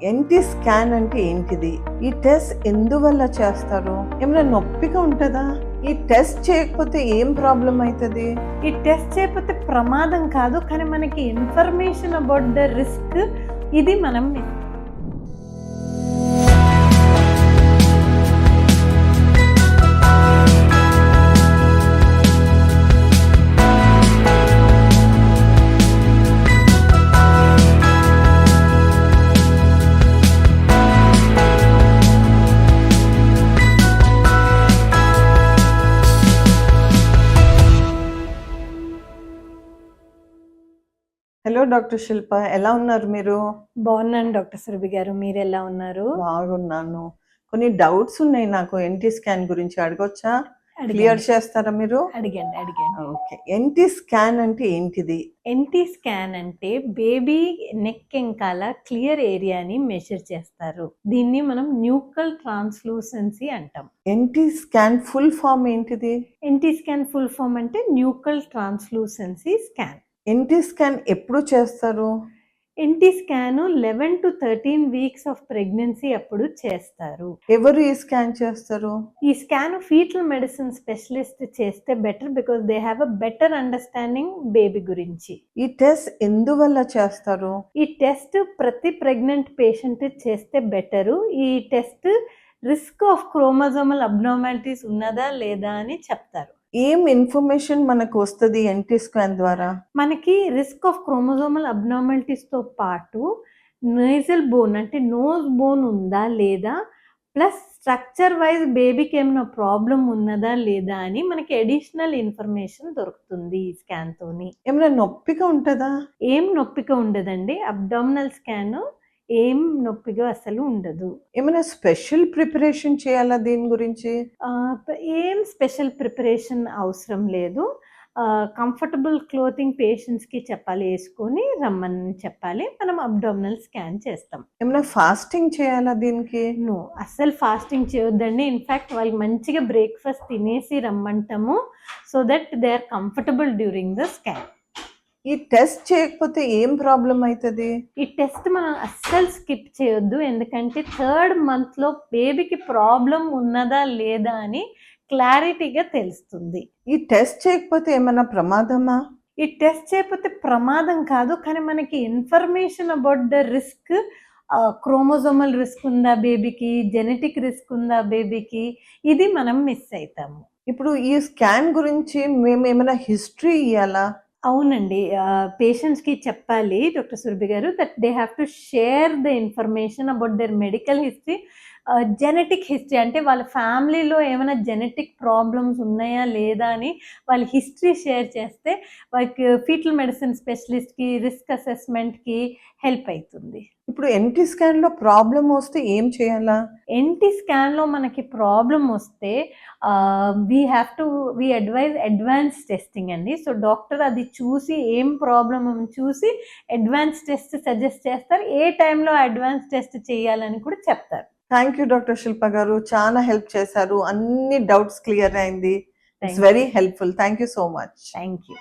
NT scan అంటే ఏంటిది? ఈ టెస్ట్ ఎందువల్ల చేస్తారు? ఏమైనా నొప్పిగా ఉంటుందా? ఈ టెస్ట్ చేయకపోతే ఏం ప్రాబ్లం అవుతుంది ఈ టెస్ట్ చేయకపోతే ప్రమాదం కాదు కానీ మనకి ఇన్ఫర్మేషన్ అబౌట్ ద రిస్క్ ఇది మనం హలో డాక్టర్ శిల్ప ఎలా ఉన్నారు మీరు? బాగున్నాను డాక్టర్ సురభి గారు. మీరు ఎలా ఉన్నారు? బాగున్నాను. కొన్ని డౌట్స్ ఉన్నాయి నాకు. ఎన్టీ స్కాన్ గురించి అడగొచ్చా? క్లియర్ చేస్తారా మీరు? అడిగండి అడిగండి. ఓకే. ఎన్టీ స్కాన్ అంటే ఏంటిది? ఎన్టీ స్కాన్ అంటే బేబీ నెక్ వెంకాల క్లియర్ ఏరియాని మెజర్ చేస్తారు. దీన్ని మనం న్యూకల్ ట్రాన్స్లూసెన్సీ అంటాం. ఎన్టీ స్కాన్ ఫుల్ ఫామ్ ఏంటిది? ఎన్టీ స్కాన్ ఫుల్ ఫామ్ అంటే nuchal translucency scan NT scan ఎప్పుడు చేస్తారు? NT scan eleven to thirteen weeks of pregnancy అప్పుడు చేస్తారు. ఎవరు ఈ స్కాన్ చేస్తారు? ఈ స్కాన్ ఫీటల్ మెడిసిన్ స్పెషలిస్ట్ చేస్తే better because they have a better understanding baby గురించి. ఈ టెస్ట్ ఎందువల్ల చేస్తారు? ఈ టెస్ట్ ప్రతి ప్రెగ్నెంట్ పేషెంట్ చేస్తే బెటరు ఈ test risk of chromosomal abnormalities ఉన్నదా లేదా అని చెప్తారు. ఏం ఇన్ఫర్మేషన్ మనకు వస్తుంది ఎన్టీ స్కాన్ ద్వారా? మనకి రిస్క్ ఆఫ్ క్రోమోజోమల్ అబ్నార్మాలిటీస్తో పాటు నేజల్ బోన్ అంటే నోస్ బోన్ ఉందా లేదా? ప్లస్ స్ట్రక్చర్ వైజ్ బేబీకి ఏమైనా ప్రాబ్లం ఉన్నదా లేదా అని మనకి అడిషనల్ ఇన్ఫర్మేషన్ దొరుకుతుంది ఈ స్కాన్తోని ఏమైనా నొప్పిగా ఉంటుందా? ఏం నొప్పిగా ఉండదండి. అబ్డామినల్ స్కాన్ ఏం నొప్పిగా అసలు ఉండదు. ఏమైనా స్పెషల్ ప్రిపరేషన్ చేయాలా దీని గురించి? ఏం స్పెషల్ ప్రిపరేషన్ అవసరం లేదు. కంఫర్టబుల్ క్లోతింగ్ పేషెంట్స్కి చెప్పాలి వేసుకొని రమ్మని చెప్పాలి. మనం అబ్డామినల్ స్కాన్ చేస్తాం. ఏమైనా ఫాస్టింగ్ చేయాలా దీనికి? నో అస్సలు ఫాస్టింగ్ చేయొద్దండి. ఇన్ఫ్యాక్ట్ వాళ్ళు మంచిగా బ్రేక్ఫాస్ట్ తినేసి రమ్మంటాము so that they are comfortable during the scan. ఈ టెస్ట్ చేయకపోతే ఏం ప్రాబ్లం అవుతుంది ఈ టెస్ట్ మనం అస్సలు స్కిప్ చేయొద్దు. ఎందుకంటే థర్డ్ మంత్లో బేబీకి ప్రాబ్లం ఉన్నదా లేదా అని క్లారిటీగా తెలుస్తుంది. ఈ టెస్ట్ చేయకపోతే ఏమైనా ప్రమాదమా? ఈ టెస్ట్ చేయకపోతే ప్రమాదం కాదు. కానీ మనకి information about the risk chromosomal risk ఉందా బేబీకి? జెనెటిక్ రిస్క్ ఉందా బేబీకి? ఇది మనం మిస్ అవుతాము ఇప్పుడు ఈ స్కాన్ గురించి మేము ఏమైనా హిస్టరీ ఇవ్వాలా అవునండి. పేషెంట్స్కి చెప్పాలి డాక్టర్ సురభి గారు that they have to share the information about their medical history genetic history అంటే వాళ్ళ ఫ్యామిలీలో ఏమైనా జెనెటిక్ ప్రాబ్లమ్స్ ఉన్నాయా లేదా అని వాళ్ళ హిస్టరీ షేర్ చేస్తే వాళ్ళకి ఫీటల్ మెడిసిన్ స్పెషలిస్ట్కి రిస్క్ అసెస్మెంట్కి హెల్ప్ అవుతుంది ఇప్పుడు ఎన్టీ స్కాన్లో ప్రాబ్లం వస్తే ఏం చేయాలా? ఎన్టీ స్కాన్లో మనకి ప్రాబ్లం వస్తే we have to we advise advance testing అండి. సో డాక్టర్ అది చూసి ఏం ప్రాబ్లం చూసి అడ్వాన్స్ టెస్ట్ సజెస్ట్ చేస్తారు. ఏ టైంలో అడ్వాన్స్ టెస్ట్ చేయాలని కూడా చెప్తారు. థ్యాంక్ యూ డాక్టర్ శిల్ప గారు చాలా హెల్ప్ చేశారు అన్ని డౌట్స్ క్లియర్ అయింది it's very helpful thank you so much thank you